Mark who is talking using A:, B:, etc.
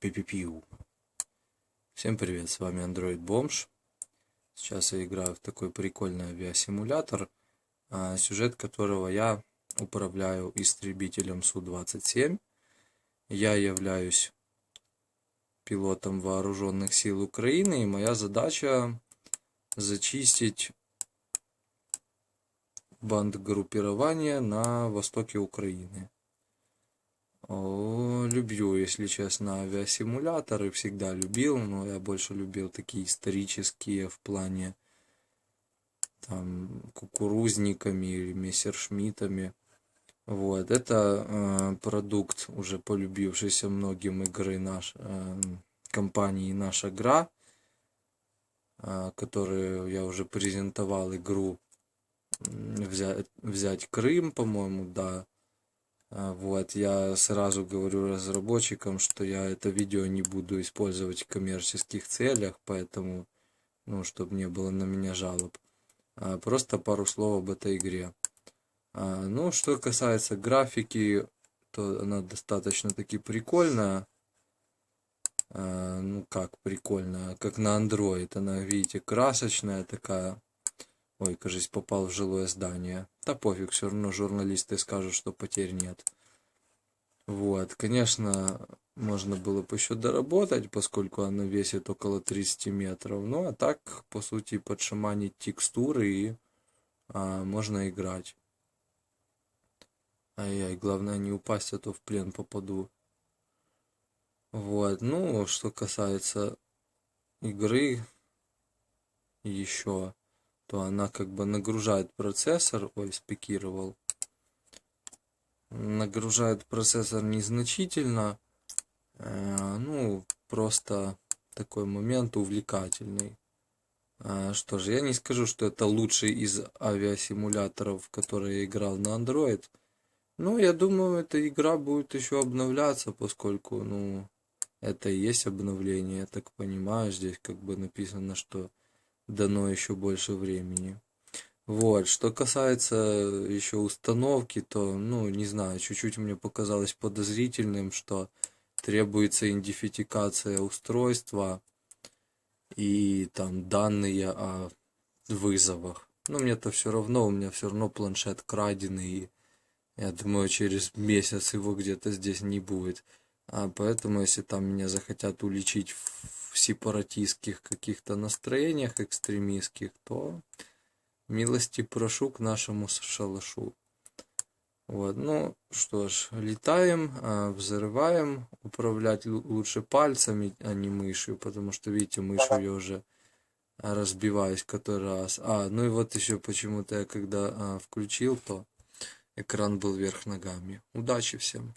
A: Пи-пи-пиу. Всем привет, с вами Android Бомж. Сейчас я играю в такой прикольный авиасимулятор, а, сюжет которого я управляю истребителем Су-27. Я являюсь пилотом вооруженных сил Украины, и моя задача зачистить бандгруппирование на востоке Украины. О, люблю, если честно, авиасимуляторы, всегда любил, но я больше любил такие исторические в плане там кукурузниками или мессершмиттами. Вот, это э, продукт, уже полюбившийся многим игры наш, э, компании «Наша игра», э, которую я уже презентовал игру взять, взять Крым, по-моему, да, вот, я сразу говорю разработчикам, что я это видео не буду использовать в коммерческих целях, поэтому, ну, чтобы не было на меня жалоб. А, просто пару слов об этой игре. А, ну, что касается графики, то она достаточно таки прикольная. Ну, как прикольная, как на Android. Она, видите, красочная такая. Ой, кажись, попал в жилое здание. Да пофиг, все равно журналисты скажут, что потерь нет. Вот, конечно, можно было бы еще доработать, поскольку она весит около 30 метров. Ну, а так, по сути, подшаманить текстуры и а, можно играть. Ай-яй, главное не упасть, а то в плен попаду. Вот, ну, что касается игры, еще то она как бы нагружает процессор, ой, спикировал, нагружает процессор незначительно, э, ну, просто такой момент увлекательный. Э, что же, я не скажу, что это лучший из авиасимуляторов, которые я играл на Android. Но я думаю, эта игра будет еще обновляться, поскольку, ну, это и есть обновление, я так понимаю. Здесь как бы написано, что дано еще больше времени. Вот, что касается еще установки, то, ну, не знаю, чуть-чуть мне показалось подозрительным, что требуется идентификация устройства и там данные о вызовах. Но мне это все равно, у меня все равно планшет краденый, и я думаю, через месяц его где-то здесь не будет. А поэтому, если там меня захотят уличить в сепаратистских каких-то настроениях экстремистских, то милости прошу к нашему шалашу. Вот, ну что ж, летаем, а, взрываем, управлять лучше пальцами, а не мышью, потому что, видите, мышью я уже разбиваюсь который раз. А, ну и вот еще почему-то я когда а, включил, то экран был вверх ногами. Удачи всем!